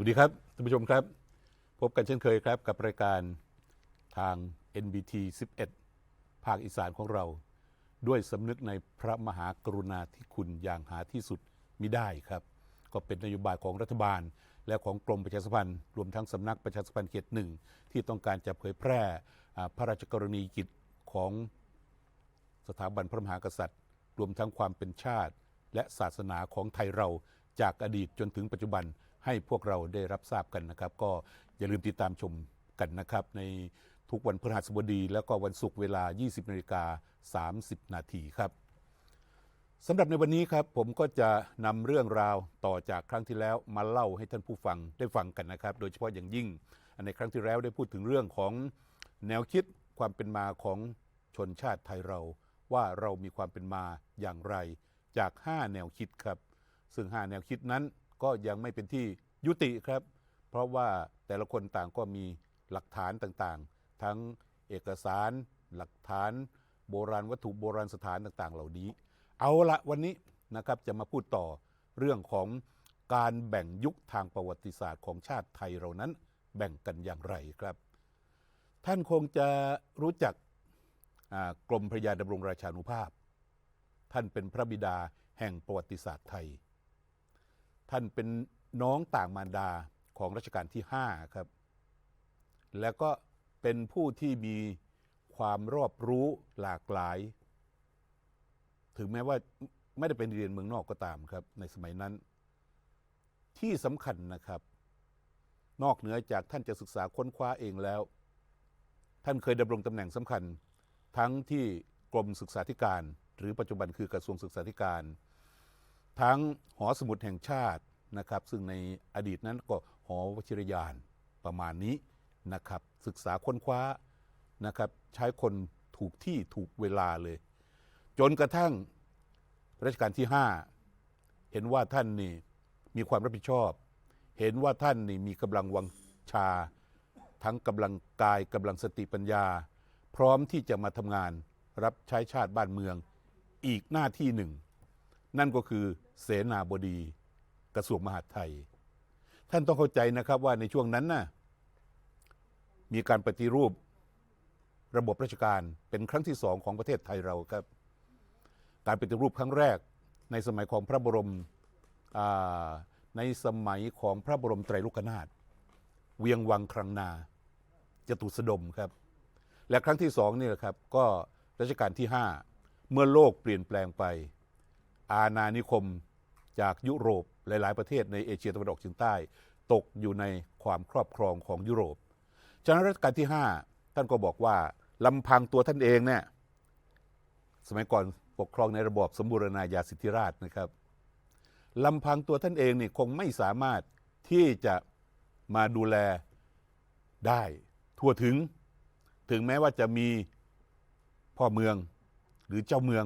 วัสดีครับท่านผู้ชมครับ พบกันเช่นเคยครับกับรายการทาง NBT 11 ภาคอีสานของเรา ด้วยสำนึกในพระมหากรุณาธิคุณอย่างหาที่สุดมิได้ครับ ก็เป็นนโยบายของรัฐบาล และของกรมประชาสัมพันธ์ รวมทั้งสำนักประชาสัมพันธ์เขตหนึ่งที่ต้องการจะเผยแพร่พระราชกรณียกิจของสถาบันพระมหากษัตริย์ รวมทั้งความเป็นชาติ และศาสนาของไทยเราจากอดีตจนถึงปัจจุบัน ให้พวกเราได้รับทราบกันนะครับ ก็อย่าลืมติดตามชมกันนะครับ ในทุกวันพฤหัสบดี แล้วก็วันศุกร์เวลา 20นาฬิกา30 นาทีครับสำหรับในวันนี้ครับผมก็จะนำเรื่องราวต่อจากครั้งที่แล้วมาเล่าให้ท่านผู้ฟังได้ฟังกันนะครับ โดยเฉพาะอย่างยิ่งในครั้งที่แล้วได้พูดถึงเรื่องของแนวคิดความเป็นมาของชนชาติไทยเรา ว่าเรามีความเป็นมาอย่างไรจาก 5 แนวคิดครับ ซึ่ง 5 แนวคิดนั้น ก็ยังไม่เป็นที่ยุติครับ เพราะว่าแต่ละคนต่างก็มีหลักฐานต่างๆ ทั้งเอกสาร หลักฐานโบราณวัตถุโบราณสถานต่างๆ เหล่านี้ เอาละวันนี้นะครับจะมาพูดต่อเรื่องของการแบ่งยุคทางประวัติศาสตร์ของชาติไทยเรานั้น แบ่งกันอย่างไรครับ ท่านคงจะรู้จักกรมพระยาดำรงราชานุภาพ ท่านเป็นพระบิดาแห่งประวัติศาสตร์ไทย ท่านเป็นน้องต่างมารดาของรัชกาลที่ 5 ครับ แล้วก็เป็นผู้ที่มีความรอบรู้หลากหลาย ถึงแม้ว่าไม่ได้เป็นเรียนเมืองนอกก็ตามครับ ในสมัยนั้น ที่สำคัญนะครับ นอกเหนือจากท่านจะศึกษาค้นคว้าเองแล้ว ท่านเคยดำรงตำแหน่งสำคัญ ทั้งที่กรมศึกษาธิการ หรือปัจจุบันคือกระทรวงศึกษาธิการ ทั้งหอสมุดแห่งชาตินะครับ ซึ่งในอดีตนั้นก็หอวชิรยานประมาณนี้นะครับ ศึกษาค้นคว้านะครับใช้คนถูกที่ถูกเวลาเลย จนกระทั่งรัชกาลที่ 5 เห็นว่าท่านนี่มีความรับผิดชอบ เห็นว่าท่านนี่มีกำลังวังชา ทั้งกำลังกายกำลังสติปัญญา พร้อมที่จะมาทำงานรับใช้ชาติบ้านเมือง อีกหน้าที่หนึ่ง นั่นก็คือเสนาบดีกระทรวงมหาดไทย ท่านต้องเข้าใจนะครับว่าในช่วงนั้นน่ะมีการปฏิรูประบบราชการเป็นครั้งที่สองของประเทศไทยเราครับ การปฏิรูปครั้งแรกในสมัยของพระบรมในสมัยของพระบรมไตรโลกนาถเวียงวังครังนาจตุสดมครับ และครั้งที่สองนี่แหละครับก็รัชกาลที่ 5 เมื่อโลกเปลี่ยนแปลงไป อาณานิคมจากยุโรปหลาย ๆ ประเทศในเอเชียตะวันออกเฉียงใต้ ตกอยู่ในความครอบครองของยุโรปฉะนั้นรัชกาลที่ 5 ท่านก็บอกว่าลำพังตัวท่านเองเนี่ยสมัยก่อนปกครองในระบอบสมบูรณาญาสิทธิราชนะครับลำพังตัวท่านเองนี่คงไม่สามารถที่จะมาดูแลได้ทั่วถึง ถึงแม้ว่าจะมีพ่อเมืองหรือเจ้าเมือง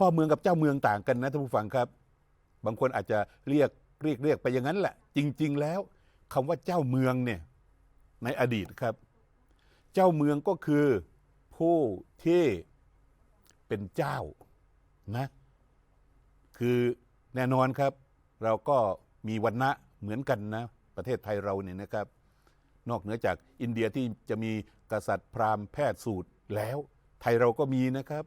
พ่อเมืองกับเจ้าเมืองต่างกันนะท่านผู้ฟังครับ บางคนอาจจะเรียกเรียกเรียกไปอย่างนั้นแหละ จริง ๆ แล้วคำว่าเจ้าเมืองเนี่ยในอดีตครับ เจ้าเมืองก็คือผู้ที่เป็นเจ้านะคือแน่นอนครับ เราก็มีวันณะเหมือนกันนะ ประเทศไทยเราเนี่ยนะครับ นอกเหนือจากอินเดียที่จะมีกษัตริย์พราหมณ์แพทย์สูตรแล้ว ไทยเราก็มีนะครับ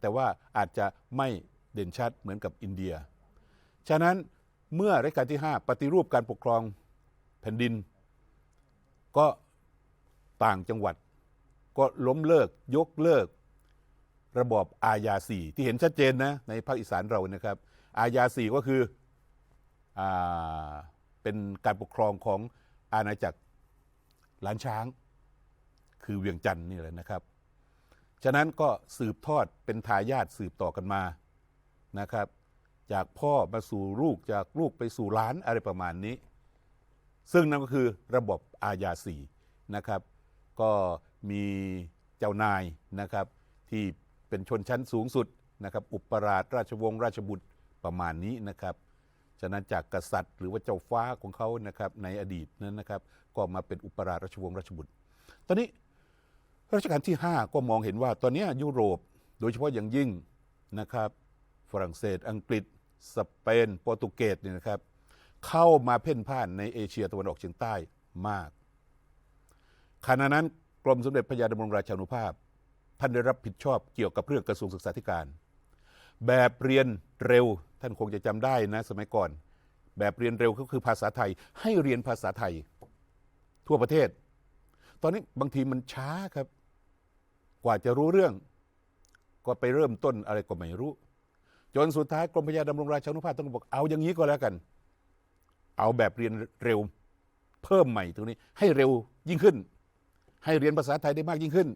แต่ว่าอาจจะไม่เด่นชัดเหมือนกับอินเดีย ฉะนั้นเมื่อรัชกาลที่ 5 ปฏิรูปการปกครองแผ่นดิน ก็ต่างจังหวัด ก็ล้มเลิกยกเลิก ระบอบอาญาสี่ที่เห็นชัดเจนนะในภาคอีสานเรานะครับ อาญาสี่ก็คืออเป็นการปกครองของอาณาจักรล้านช้าง คือเวียงจันทร์นี่แหละนะครับ ฉะนั้นก็สืบทอดเป็นทายาทสืบต่อกันมานะครับ จากพ่อมาสู่ลูกจากลูกไปสู่หลานอะไรประมาณนี้ ซึ่งนั่นก็คือระบบอาญาสีนะครับ ก็มีเจ้านายนะครับ ที่เป็นชนชั้นสูงสุดนะครับ อุปราชราชวงศ์ราชบุตรประมาณนี้นะครับฉะนั้นจากกษัตริย์ หรือว่าเจ้าฟ้าของเขานะครับในอดีตนั้นนะครับ ก็มาเป็นอุปราชราชวงศ์ราชบุตร ตอนนี้ รัชกาลที่ 5 ก็มองเห็นว่าตอนนี้ยุโรปโดยเฉพาะอย่างยิ่งนะครับ ฝรั่งเศสอังกฤษ สเปนโปรตุเกสเนี่ยนะครับ เข้ามาเพ่นพ่านในเอเชียตะวันออกเฉียงใต้มากขณะนั้นกรมสมเด็จพระยาดำรงราชานุภาพ ท่านได้รับผิดชอบเกี่ยวกับเรื่องกระทรวงศึกษาธิการ แบบเรียนเร็วท่านคงจะจำได้นะสมัยก่อน แบบเรียนเร็วก็คือภาษาไทย ให้เรียนภาษาไทย ทั่วประเทศ ตอนนี้บางทีมันช้าครับ ว่าจะรู้เรื่อง ก็ไปเริ่มต้นอะไรก็ไม่รู้ จนสุดท้ายกรมพยาดำรงราชานุภาพต้องบอกเอาอย่างนี้ก็แล้วกัน เอาแบบเรียนเร็ว เพิ่มใหม่ตรงนี้ ให้เร็วยิ่งขึ้น ให้เรียนภาษาไทยได้มากยิ่งขึ้น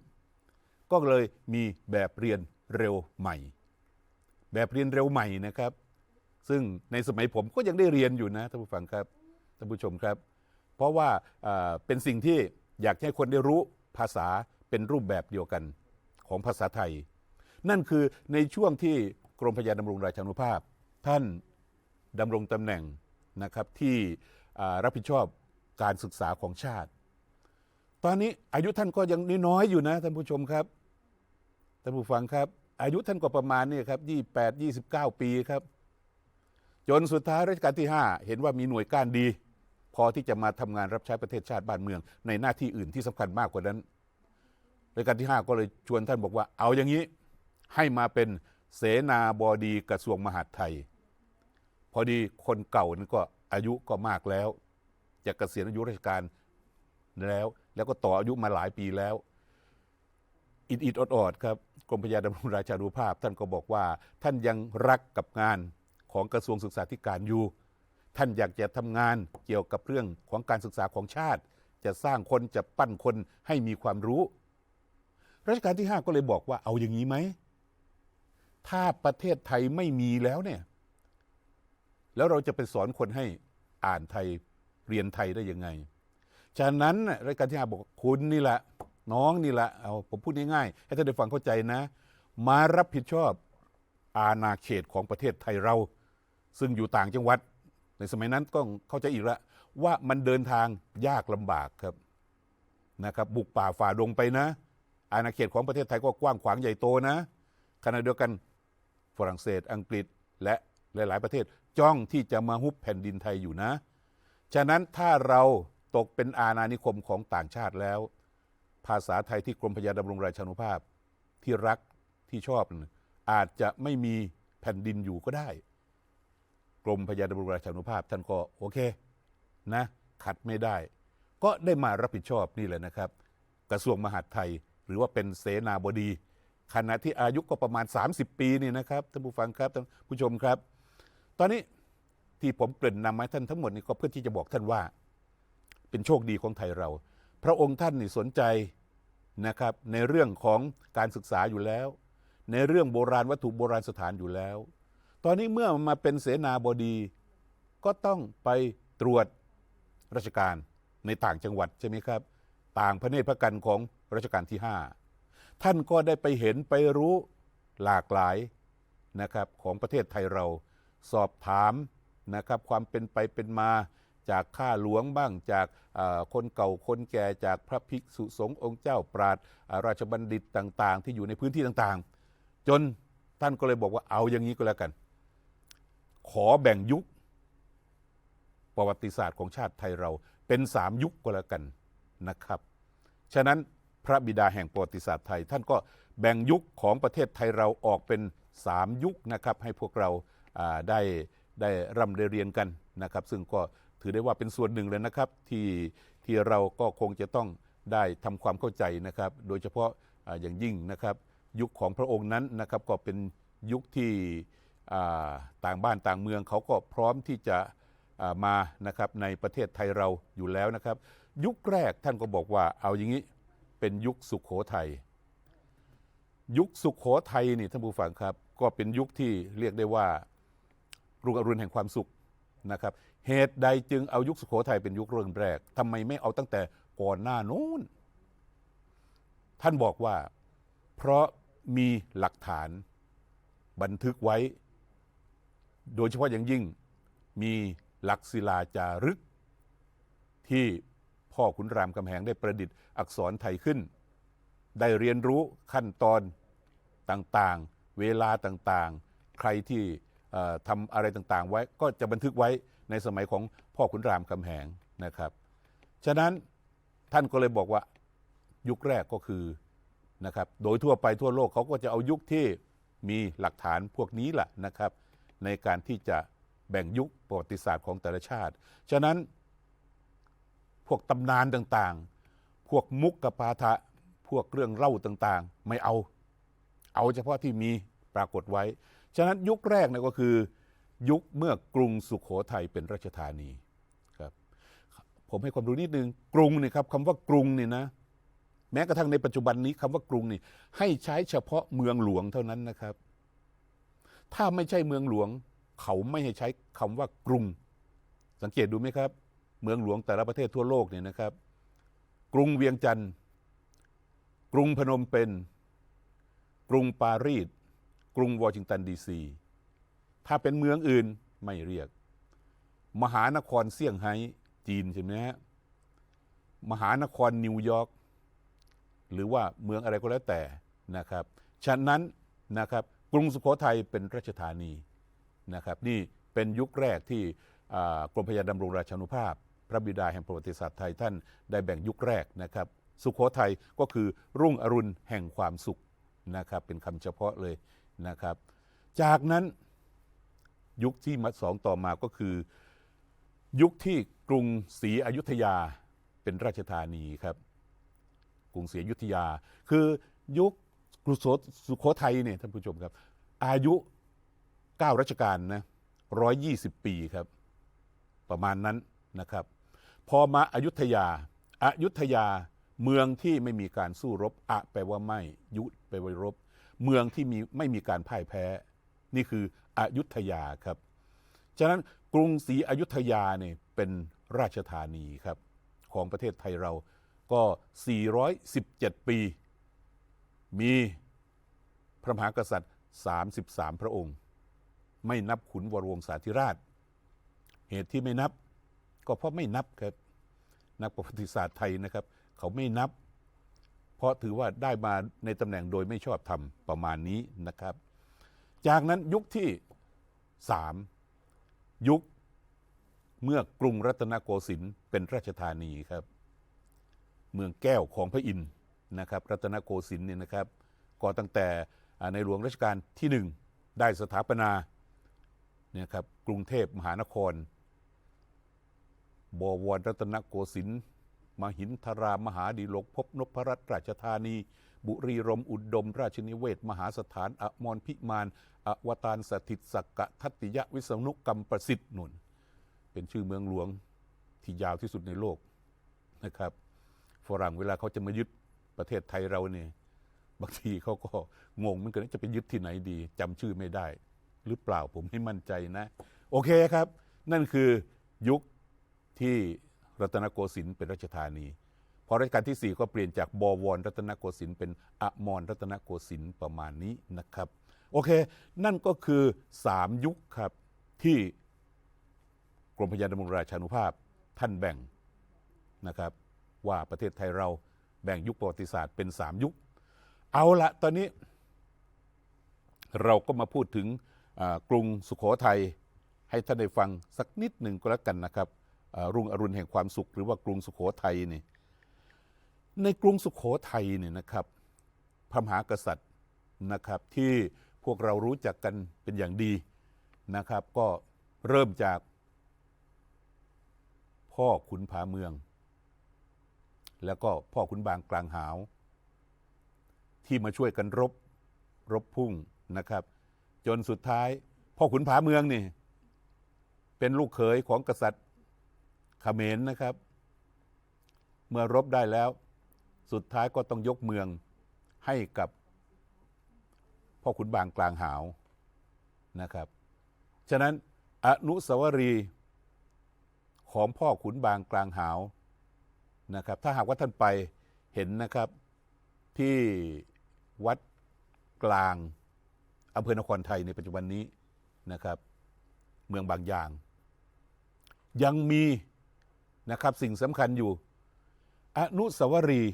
ก็เลยมีแบบเรียนเร็วใหม่ แบบเรียนเร็วใหม่นะครับ ซึ่งในสมัยผมก็ยังได้เรียนอยู่นะท่านผู้ฟังครับท่านผู้ชมครับ เพราะว่าเป็นสิ่งที่อยากให้คนได้รู้ภาษาเป็นรูปแบบเดียวกัน ของภาษาไทย นั่นคือในช่วงที่กรมพระยาดำรงราชานุภาพ ท่านดำรงตำแหน่งนะครับที่รับผิดชอบการศึกษาของชาติ ตอนนี้อายุท่านก็ยังน้อยอยู่นะท่านผู้ชมครับท่านผู้ฟังครับ อายุท่านก็ประมาณนี่ครับ28 29ปีครับ จนสุดท้ายรัชกาลที่ 5 เห็นว่ามีหน่วยก้านดี พอที่จะมาทำงานรับใช้ประเทศชาติบ้านเมือง ในหน้าที่อื่นที่สำคัญมากกว่านั้น รัชกาลที่ 5 ก็เลยชวนท่านบอกว่า เอาอย่างนี้ให้มาเป็นเสนาบดีกระทรวงมหาดไทย พอดีคนเก่านั้นก็อายุก็มากแล้วจะเกษียณอายุราชการแล้ว แล้วก็ต่ออายุมาหลายปีแล้ว อิดอิดอดอดครับกรมพยาดำรงราชานุภาพ ท่านก็บอกว่า ท่านยังรักกับงานของกระทรวงศึกษาธิการอยู่ ท่านอยากจะทำงานเกี่ยวกับเรื่องของการศึกษาของชาติ จะสร้างคนจะปั้นคนให้มีความรู้ รัชกาลที่ 5 ก็เลยบอกว่าเอาอย่างนี้ไหม ถ้าประเทศไทยไม่มีแล้วเนี่ย แล้วเราจะไปสอนคนให้อ่านไทยเรียนไทยได้ยังไง ฉะนั้นรัชกาลที่ 5 บอกคุณนี่แหละ น้องนี่แหละเอาผมพูดง่ายๆให้ท่านได้ฟังเข้าใจนะ มารับผิดชอบอาณาเขตของประเทศไทยเรา ซึ่งอยู่ต่างจังหวัด ในสมัยนั้นต้องเข้าใจอีกล้วว่ามันเดินทางยากลำบากครับนะครับ บุกป่าฝ่าดงไปนะ อาณาเขตของประเทศไทยก็กว้างขวางใหญ่โตนะ ขณะเดียวกันฝรั่งเศสอังกฤษและหลาย ๆ ประเทศจ้องที่จะมาฮุบแผ่นดินไทยอยู่นะ ฉะนั้นถ้าเราตกเป็นอาณานิคมของต่างชาติแล้ว ภาษาไทยที่กรมพยาดำรงราชานุภาพที่รักที่ชอบอาจจะไม่มีแผ่นดินอยู่ก็ได้ กรมพยาดำรงราชานุภาพท่านก็โอเคนะขัดไม่ได้ ก็ได้มารับผิดชอบนี่แหละนะครับ กระทรวงมหาดไทย หรือว่าเป็นเสนาบดี ขณะที่อายุก็ประมาณ 30 ปีนี่นะครับท่านผู้ฟังครับท่านผู้ชมครับ ตอนนี้ที่ผมเกริ่นนำมาท่านทั้งหมดนี่ก็เพื่อที่จะบอกท่านว่า เป็นโชคดีของไทยเรา พระองค์ท่านนี่สนใจนะครับในเรื่องของการศึกษาอยู่แล้ว ในเรื่องโบราณวัตถุโบราณสถานอยู่แล้ว ตอนนี้เมื่อมาเป็นเสนาบดี ก็ต้องไปตรวจราชการในต่างจังหวัดใช่ไหมครับ ต่างพระเนตรพระกันของ รัชกาลที่ 5 ท่านก็ได้ไปเห็นไปรู้หลากหลายนะครับของประเทศไทยเราสอบถามนะครับความเป็นไปเป็นมาจากข้าหลวงบ้างจากคนเก่าคนแก่จากพระภิกษุสงฆ์องค์เจ้าปราดราชบัณฑิตต่าง ๆ ที่อยู่ในพื้นที่ต่างๆ จนท่านก็เลยบอกว่าเอาอย่างนี้ก็แล้วกัน ขอแบ่งยุค ประวัติศาสตร์ของชาติไทยเราเป็นสามยุคก็แล้วกันนะครับ ฉะนั้น พระบิดาแห่งประวัติศาสตร์ไทย ท่านก็แบ่งยุคของประเทศไทยเราออกเป็นสามยุคนะครับให้พวกเราได้ได้ร่ำได้เรียนกันนะครับ ซึ่งก็ถือได้ว่าเป็นส่วนหนึ่งเลยนะครับที่ที่เราก็คงจะต้องได้ทำความเข้าใจนะครับ โดยเฉพาะอย่างยิ่งนะครับ ยุคของพระองค์นั้นนะครับก็เป็นยุคที่ต่างบ้านต่างเมืองเขาก็พร้อมที่จะมานะครับในประเทศไทยเราอยู่แล้วนะครับ ยุคแรกท่านก็บอกว่าเอาอย่างนี้ เป็นยุคสุขโขทัยยุคสุขโขทัยนี่ท่านผู้ฟังครับ ก็เป็นยุคที่เรียกได้ว่ารุ่งอรุณแห่งความสุขนะครับ เหตุใดจึงเอายุคสุขโขทัยเป็นยุคเริ่มแรกทำไมไม่เอาตั้งแต่ก่อนหน้านู้น ท่านบอกว่า เพราะมีหลักฐานบันทึกไว้ โดยเฉพาะอย่างยิ่งมีหลักศิลาจารึกที่ พ่อขุนรามคำแหงได้ประดิษฐ์อักษรไทยขึ้น ได้เรียนรู้ขั้นตอนต่างๆ เวลาต่างๆ ใครที่ทำอะไรต่างๆ ไว้ก็จะบันทึกไว้ในสมัยของพ่อขุนรามคำแหงนะครับ ฉะนั้นท่านก็เลยบอกว่ายุคแรกก็คือนะครับ โดยทั่วไปทั่วโลกเขาก็จะเอายุคที่มีหลักฐานพวกนี้แหละนะครับ ในการที่จะแบ่งยุคประวัติศาสตร์ของแต่ละชาติ ฉะนั้น วกตำนานต่างๆ พวกมุกกปาฐะพวกเรื่องเล่าต่างๆ ไม่เอา เอาเฉพาะที่มีปรากฏไว้ ฉะนั้นยุคแรกเนี่ยก็คือ ยุคเมื่อกรุงสุขโขทัยเป็นราชธานีครับผมให้ความรู้นิดนึงกรุงเนี่ยครับคำว่ากรุงเนี่ยนะแม้กระทั่งในปัจจุบันนี้คำว่ากรุงนี่ให้ใช้เฉพาะเมืองหลวงเท่านั้นนะครับ ถ้าไม่ใช่เมืองหลวง เขาไม่ให้ใช้คำว่ากรุง สังเกตดูไหมครับ เมืองหลวงแต่ละประเทศทั่วโลกเนี่ยนะครับ กรุงเวียงจันทร์ กรุงพนมเปญกรุงปารีสกรุงวอชิงตันดีซีถ้าเป็นเมืองอื่นไม่เรียก มหานครเซี่ยงไฮ้จีนใช่ไหมฮะมหานครนิวยอร์กหรือว่าเมืองอะไรก็แล้วแต่นะครับ ฉะนั้นนะครับกรุงสุโขทัยเป็นราชธานีนะครับ นี่เป็นยุคแรกที่กรมพระยาดำรงราชานุภาพ ระบิดาแห่งประวัติศาสตร์ไทยท่านได้แบ่งยุคแรกนะครับ สุโขทัยก็คือรุ่งอรุณแห่งความสุขนะครับ เป็นคำเฉพาะเลยนะครับ จากนั้นยุคที่มาสองต่อมาก็คือ ยุคที่กรุงศรีอยุธยาเป็นราชธานีครับ กรุงศรีอยุธยา คือยุคกรุงสุโขทัยเนี่ยท่านผู้ชมครับ อายุ 9 รัชกาลนะ120 ปีครับ ประมาณนั้นนะครับ พอมาอายุทยาอายุทยาเมืองที่ไม่มีการสู้รบอะแปลว่าไม่ ยุแปลว่ารบ เมืองที่มีไม่มีการพ่ายแพ้ นี่คืออยุธยาครับ ฉะนั้นกรุงศรีอยุธยาเนี่ยเป็นราชธานีครับ ของประเทศไทยเราก็ 417 ปี มีพระมหากษัตริย์ 33 พระองค์ ไม่นับขุนวรวงศาธิราช เหตุที่ไม่นับ ก็เพราะไม่นับครับ นักประวัติศาสตร์ไทยนะครับ เขาไม่นับ เพราะถือว่าได้มาในตำแหน่งโดยไม่ชอบธรรมประมาณนี้นะครับ จากนั้นยุคที่สามยุคเมื่อกรุงรัตนโกสินทร์เป็นราชธานีครับ เมืองแก้วของพระอินทร์นะครับ รัตนโกสินทร์เนี่ยนะครับก็ตั้งแต่ในหลวงรัชกาลที่หนึ่งได้สถาปนาเนี่ยครับกรุงเทพมหานคร บวรรัตนโกสินทร์มหินทรามหาดีลกพบนพรัตน์ราชธานี บุรีรมย์อุดม ราชนิเวศมหาสถานอมรพิมานอวตารสถิตสักกะทัตติยวิษณุกรรมประสิทธิ์นุนเป็นชื่อเมืองหลวงที่ยาวที่สุดในโลกนะครับฝรั่งเวลาเขาจะมายึดประเทศไทยเราเนี่ยบางทีเขาก็งงเหมือนกันจะไปยึดที่ไหนดีจำชื่อไม่ได้ หรือเปล่าผมไม่มั่นใจนะ โอเคครับ นั่นคือยุค ที่รัตนโกสินทร์เป็นราชธานี พอรัชกาลที่ 4 ก็เปลี่ยนจากบวรรัตนโกสินทร์เป็นอมรรัตนโกสินทร์ประมาณนี้นะครับ โอเค นั่นก็คือ 3 ยุคครับที่กรมพยาดำรงราชานุภาพท่านแบ่งนะครับว่าประเทศไทยเราแบ่งยุคประวัติศาสตร์เป็น 3 ยุค เอาละตอนนี้ เราก็มาพูดถึงกรุงสุขโขทัยให้ท่านได้ฟังสักนิดหนึ่งก็แล้วกันนะครับ รุ่งอรุณแห่งความสุข หรือว่ากรุงสุขโขทัยนี่ในกรุงสุขโขทัยเนี่ยนะครับ พระมหากษัตริย์นะครับที่พวกเรารู้จักกันเป็นอย่างดีนะครับ ก็เริ่มจาก พ่อขุนผาเมือง แล้วก็พ่อขุนบางกลางหาว ที่มาช่วยกันรบรบพุ่งนะครับ จนสุดท้าย พ่อขุนผาเมืองนี่ เป็นลูกเขยของกษัตริย์ เขมรนะครับ เมื่อรบได้แล้ว สุดท้ายก็ต้องยกเมืองให้กับพ่อขุนบางกลางหาวนะครับ ฉะนั้นอนุสาวรีย์ของพ่อขุนบางกลางหาวนะครับ ถ้าหากว่าท่านไปเห็นนะครับที่วัดกลางอำเภอนครไทยในปัจจุบันนี้นะครับ เมืองบางยาง ยังมี นะครับ สิ่งสำคัญอยู่ อนุสาวรีย์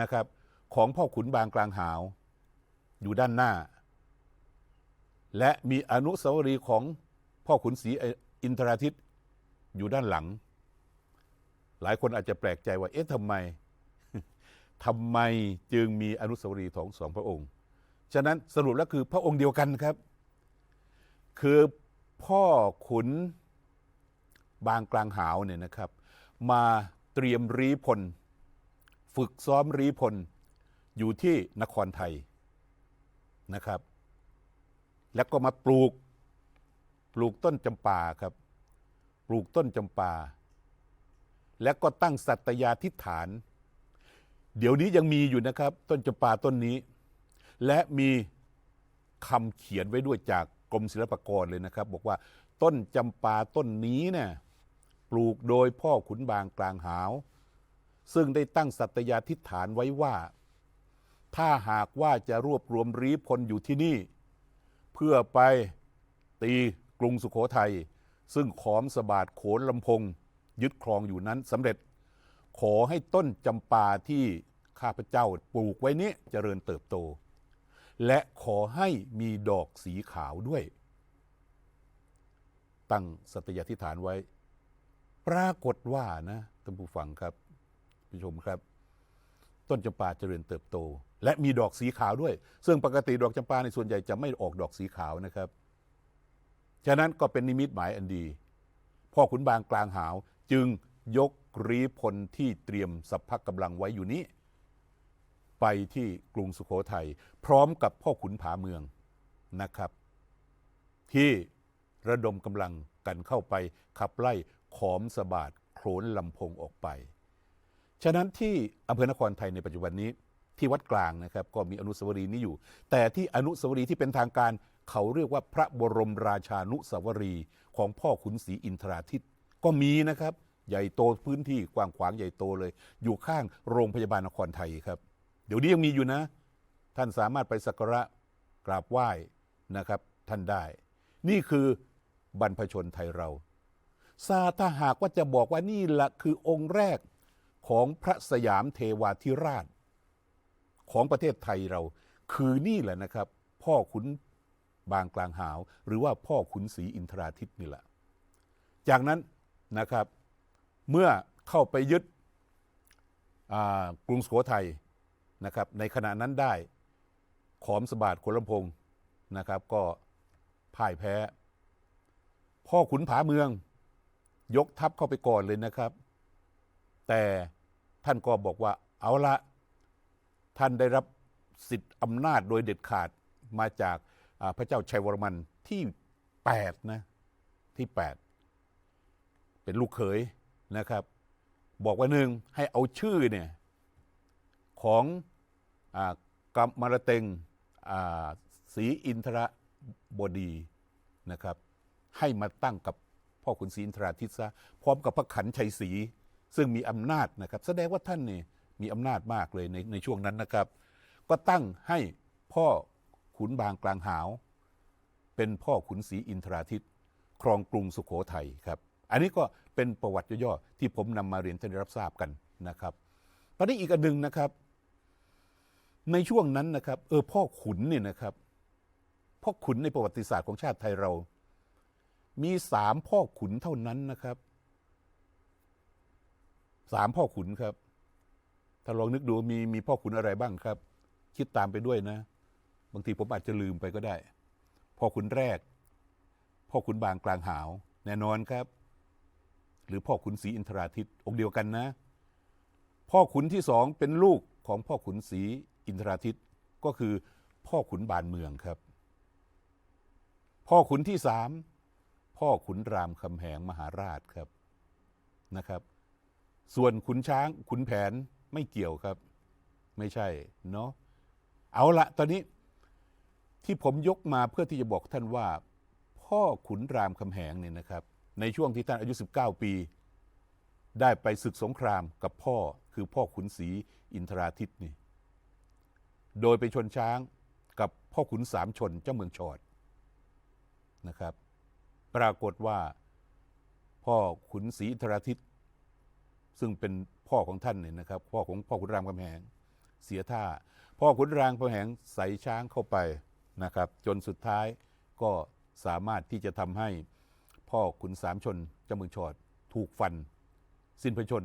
นะครับ ของพ่อขุนบางกลางหาว อยู่ด้านหน้า และมีอนุสาวรีย์ของพ่อขุนศรีอินทราทิตอยู่ด้านหลัง หลายคนอาจจะแปลกใจว่า เอ๊ะทำไมทำไมจึงมีอนุสาวรีย์ของสองพระองค์ ฉะนั้นสรุปแล้วคือพระองค์เดียวกันครับ คือพ่อขุน บางกลางหาวเนี่ยนะครับ มาเตรียมรีพล ฝึกซ้อมรีพล อยู่ที่นครไทยนะครับ แล้วก็มาปลูกปลูกต้นจำปาครับ ปลูกต้นจำปา แล้วก็ตั้งสัตยาธิฐาน เดี๋ยวนี้ยังมีอยู่นะครับ ต้นจำปาต้นนี้ และมีคำเขียนไว้ด้วยจากกรมศิลปากรเลยนะครับ บอกว่าต้นจำปาต้นนี้เนี่ย ปลูกโดยพ่อขุนบางกลางหาว ซึ่งได้ตั้งสัตยาธิษฐานไว้ว่า ถ้าหากว่าจะรวบรวมรีพลอยู่ที่นี่ เพื่อไปตีกรุงสุขโขทัย ซึ่งขอมสบาดโขนลำพง ยึดครองอยู่นั้นสำเร็จ ขอให้ต้นจำปาที่ข้าพเจ้าปลูกไว้นี้เจริญเติบโต และขอให้มีดอกสีขาวด้วย ตั้งสัตยาธิษฐานไว้ ปรากฏว่านะท่านผู้ฟังครับผู้ชมครับ ต้นจำปาเจริญเติบโต และมีดอกสีขาวด้วย ซึ่งปกติดอกจำปาในส่วนใหญ่จะไม่ออกดอกสีขาวนะครับ ฉะนั้นก็เป็นนิมิตหมายอันดี พ่อขุนบางกลางหาว จึงยกรีพลที่เตรียมสัพพะกำลังไว้อยู่นี้ ไปที่กรุงสุขโขทัยพร้อมกับพ่อขุนผาเมืองนะครับ ที่ระดมกำลังกันเข้าไปขับไล่ ขอมสบาดโขนลำพงออกไป ฉะนั้นที่อำเภอนครไทยในปัจจุบันนี้ที่วัดกลางนะครับก็มีอนุสาวรีย์นี้อยู่ แต่ที่อนุสาวรีย์ที่เป็นทางการ เขาเรียกว่าพระบรมราชานุสาวรีย์ของพ่อขุนศรีอินทราทิตก็มีนะครับ ใหญ่โตพื้นที่กว้างขวางใหญ่โตเลย อยู่ข้างโรงพยาบาลนครไทยครับ เดี๋ยวนี้ยังมีอยู่นะ ท่านสามารถไปสักการะกราบไหว้นะครับท่านได้ นี่คือบรรพชนไทยเรา ซาถ้าหากว่าจะบอกว่านี่แหละคือองค์แรกของพระสยามเทวาธิราช ของประเทศไทยเรา คือนี่แหละนะครับ พ่อขุนบางกลางหาว หรือว่าพ่อขุนศรีอินทราทิตนี่แหละ จากนั้นนะครับ เมื่อเข้าไปยึดกรุงสุโขทัยนะครับ ในขณะนั้นได้ขอมสบาดขนลำพงนะครับ ก็พ่ายแพ้ พ่อขุนผาเมือง ยกทัพเข้าไปก่อนเลยนะครับ แต่ท่านก็บอกว่าเอาละท่านได้รับสิทธิ์อำนาจโดยเด็ดขาดมาจากพระเจ้าชัยวรมันที่ 8 นะ ที่ 8 เป็นลูกเขยนะครับ บอกว่าหนึ่งให้เอาชื่อเนี่ยของอกำมารเตงอ่าศรีอินทรบดีนะครับ ให้มาตั้งกับ พ่อขุนศรีอินทราทิตซะพร้อมกับพระขันชัยศรีซึ่งมีอำนาจนะครับ แสดงว่าท่านนี่มีอำนาจมากเลยในในช่วงนั้นนะครับ ก็ตั้งให้พ่อขุนบางกลางหาว เป็นพ่อขุนศรีอินทราทิตครองกรุงสุขโขทัยครับ อันนี้ก็เป็นประวัติย่อๆที่ผมนำมาเรียนท่านได้รับทราบกันนะครับตอนนี้อีกอันหนึ่งนะครับ ในช่วงนั้นนะครับ เออพ่อขุนเนี่ยนะครับพ่อขุนในประวัติศาสตร์ของชาติไทยเรา มีสามพ่อขุนเท่านั้นนะครับสามพ่อขุนครับ ถ้าลองนึกดูมีมีพ่อขุนอะไรบ้างครับ คิดตามไปด้วยนะ บางทีผมอาจจะลืมไปก็ได้ พ่อขุนแรก พ่อขุนบางกลางหาว แน่นอนครับ หรือพ่อขุนศรีอินทราทิตองค์เดียวกันนะ พ่อขุนที่สองเป็นลูกของพ่อขุนศรีอินทราทิตก็คือ พ่อขุนบานเมืองครับ พ่อขุนที่สาม พ่อขุนรามคำแหงมหาราชครับนะครับ ส่วนขุนช้างขุนแผนไม่เกี่ยวครับ ไม่ใช่เนาะเอาละตอนนี้ที่ผมยกมาเพื่อที่จะบอกท่านว่า พ่อขุนรามคำแหงเนี่ยนะครับ ในช่วงที่ท่านอายุ 19 ปี ได้ไปศึกสงครามกับพ่อคือพ่อขุนศรีอินทราทิตนี่โดยไปชนช้างกับพ่อขุนสามชนเจ้าเมืองชอดนะครับ ปรากฏว่าพ่อขุนศรีอิทราทิต ซึ่งเป็นพ่อของท่านเนี่ยนะครับ พ่อของพ่อขุนรามคำแหงเสียท่า พ่อขุนรามคำแหงใส่ช้างเข้าไปนะครับ จนสุดท้ายก็สามารถที่จะทำให้พ่อขุนสามชนเจ้าเมืองชอดถูกฟัน สิ้นพระชน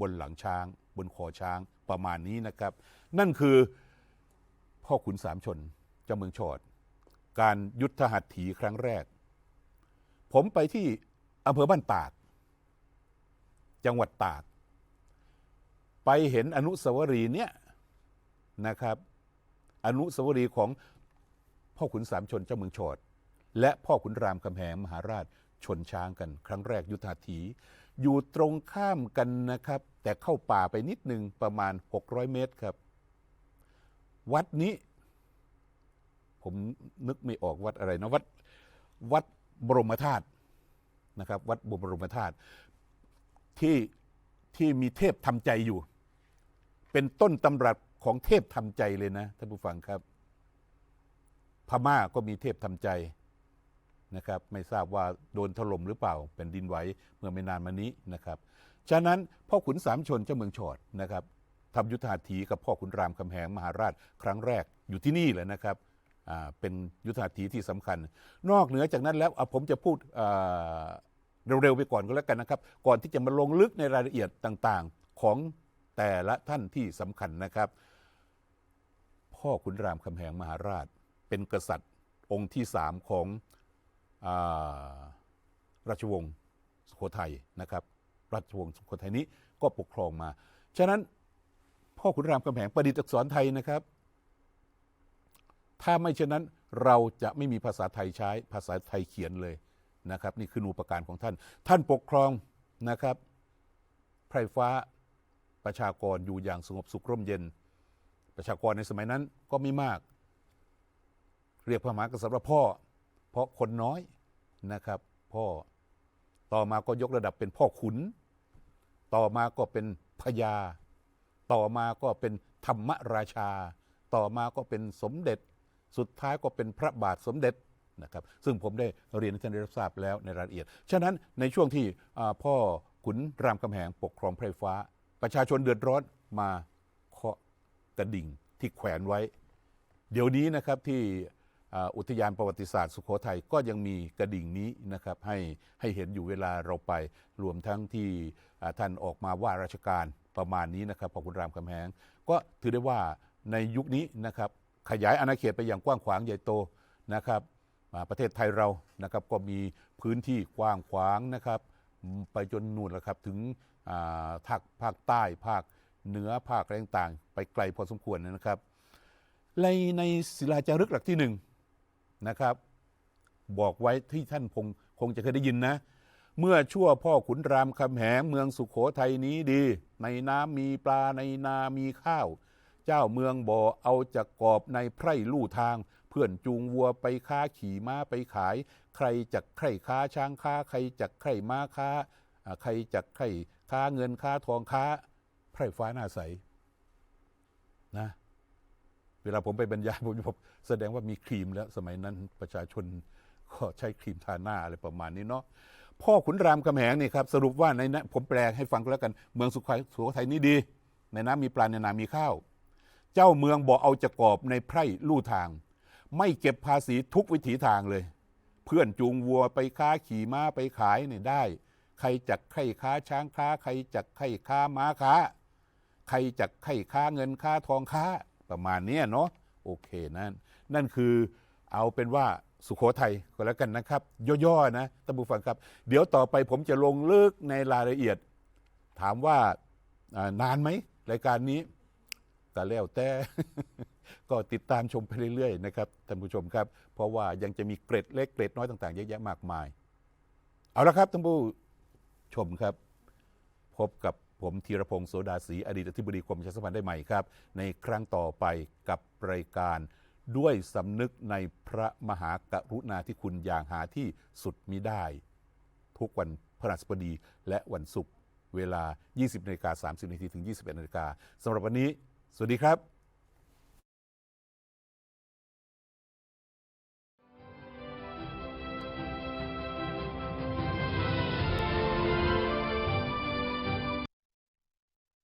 บนหลังช้าง บนคอช้างประมาณนี้นะครับ นั่นคือพ่อขุนสามชนเจ้าเมืองชอด การยุทธหัตถีครั้งแรก ผมไปที่อำเภอบ้านตาก จังหวัดตาก ไปเห็นอนุสาวรีย์เนี่ยนะครับ อนุสาวรีย์ของพ่อขุนสามชนเจ้าเมืองชอดและพ่อขุนรามคำแหงมหาราชชนช้างกันครั้งแรกยุทธหัตถี อยู่ตรงข้ามกันนะครับ แต่เข้าป่าไปนิดหนึ่งประมาณ 600 เมตรครับ วัดนี้ ผมนึกไม่ออกวัดอะไรนะวัดวัด บรมธาตุนะครับวัดบรมธาตุที่ที่มีเทพทำใจอยู่ เป็นต้นตำรับของเทพทำใจเลยนะท่านผู้ฟังครับ พม่าก็มีเทพทำใจนะครับ ไม่ทราบว่าโดนถล่มหรือเปล่าเป็นดินไหวเมื่อไม่นานมานี้นะครับฉะนั้นพ่อขุนสามชนเจ้าเมืองชอดนะครับทำยุทธหัตถีกับพ่อขุนรามคำแหงมหาราชครั้งแรกอยู่ที่นี่แหละนะครับ เป็นยุทธหัตถีที่สำคัญ นอกเหนือจากนั้นแล้วผมจะพูดเร็วๆไปก่อนก็แล้วกันนะครับ ก่อนที่จะมาลงลึกในรายละเอียดต่างๆของแต่ละท่านที่สำคัญนะครับ พ่อขุนรามคำแหงมหาราช เป็นกษัตริย์องค์ที่สามของอาราชวงศ์สุโขทัยนะครับ ราชวงศ์สุโขทัยนี้ก็ปกครองมา ฉะนั้นพ่อขุนรามคำแหงประดิษฐ์อักษรไทยนะครับ ถ้าไม่เช่นนั้นเราจะไม่มีภาษาไทยใช้ภาษาไทยเขียนเลยนะครับ นี่คือนูปการของท่าน ท่านปกครองนะครับไพรฟ้าประชากรอยู่อย่างสงบสุขร่มเย็น ประชากรในสมัยนั้นก็ไม่มาก เรียกพระมหากษัตริย์ว่าพ่อ เพราะคนน้อยนะครับ พ่อต่อมาก็ยกระดับเป็นพ่อขุน ต่อมาก็เป็นพญา ต่อมาก็เป็นธรรมราชา ต่อมาก็เป็นสมเด็จ สุดท้ายก็เป็นพระบาทสมเด็จนะครับซึ่งผมได้เรียนให้ท่านได้รับทราบแล้วในรายละเอียด ฉะนั้นในช่วงที่พ่อขุนรามคำแหงปกครองไพรฟ้า ประชาชนเดือดร้อนมาเคาะกระดิ่งที่แขวนไว้ เดี๋ยวนี้นะครับที่อุทยานประวัติศาสตร์สุโขทัยก็ยังมีกระดิ่งนี้นะครับให้ให้เห็นอยู่เวลาเราไปรวมทั้งที่ท่านออกมาว่าราชการประมาณนี้นะครับพอคุณรามคำแหงก็ถือได้ว่าในยุคนี้นะครับ ขยายอาณาเขตไปอย่างกว้างขวางใหญ่โตนะครับอ่าประเทศไทยเรานะครับก็มีพื้นที่กว้างขวางนะครับไปจนนู่นแล้วครับถึงอ่าภาคภาคใต้ภาคเหนือภาคต่างๆไปไกลพอสมควรนะครับในในศิลาจารึกหลักที่หนึ่งนะครับ บอกไว้ที่ท่านคงคงจะเคยได้ยินนะ เมื่อชั่วพ่อขุนรามคำแหงเมืองสุขโขทัยนี้ดี ในน้ำมีปลาในนามีข้าว เจ้าเมืองบ่อเอาจากกอบในไพร่ลู่ทาง เพื่อนจูงวัวไปค้าขี่ม้าไปขาย ใครจักใครค้าช้างค้า ใครจักใครม้าค้า ใครจักใครค้าเงินค้าทองค้า ไพร่ฟ้าหน้าใสนะเวลาผมไปบรรยายผมจะบแสดงว่ามีครีมแล้ว สมัยนั้นประชาชนก็ใช้ครีมทาหน้าอะไรประมาณนี้เนาะพ่อขุนรามคำแหงนี่ครับสรุปว่าในนั้นผมแปลให้ฟังก็แล้วกัน เมืองสุขทัยสุโขทัยนี่ดี ในน้ำมีปลาในนามีข้าว เจ้าเมืองบอกเอาจะกอบในไพร่ลู่ทาง ไม่เก็บภาษีทุกวิถีทางเลย เพื่อนจูงวัวไปค้าขี่ม้าไปขายเนี่ยได้ ใครจักใครค้าช้างค้า ใครจักใครค้าม้าค้า ใครจักใครค้าเงินค้าทองค้าประมาณนี้เนาะโอเคนั่นนั่นคือเอาเป็นว่าสุโขทัยก็แล้วกันนะครับ ย่อๆนะท่านผู้ฟังครับ เดี๋ยวต่อไปผมจะลงลึกในรายละเอียด ถามว่านานไหมรายการนี้ ก็แล้วแต่ ก็ติดตามชมไปเรื่อยๆนะครับท่านผู้ชมครับ เพราะว่ายังจะมีเกร็ดเล็กเกร็ดน้อยต่างๆเยอะแยะมากมาย เอาละครับท่านผู้ชมครับ พบกับผมธีรพงศ์โสดาศรีอดีตอธิบดีกรมประชาสัมพันธ์ได้ใหม่ครับ ในครั้งต่อไปกับรายการด้วยสำนึกในพระมหากรุณาธิคุณอย่างหาที่สุดมิได้ ทุกวันพฤหัสบดีและวันศุกร์เวลา 20นาฬิกา30นาทีถึง 21นาฬิกาสำหรับวันนี้ สวัสดีครับ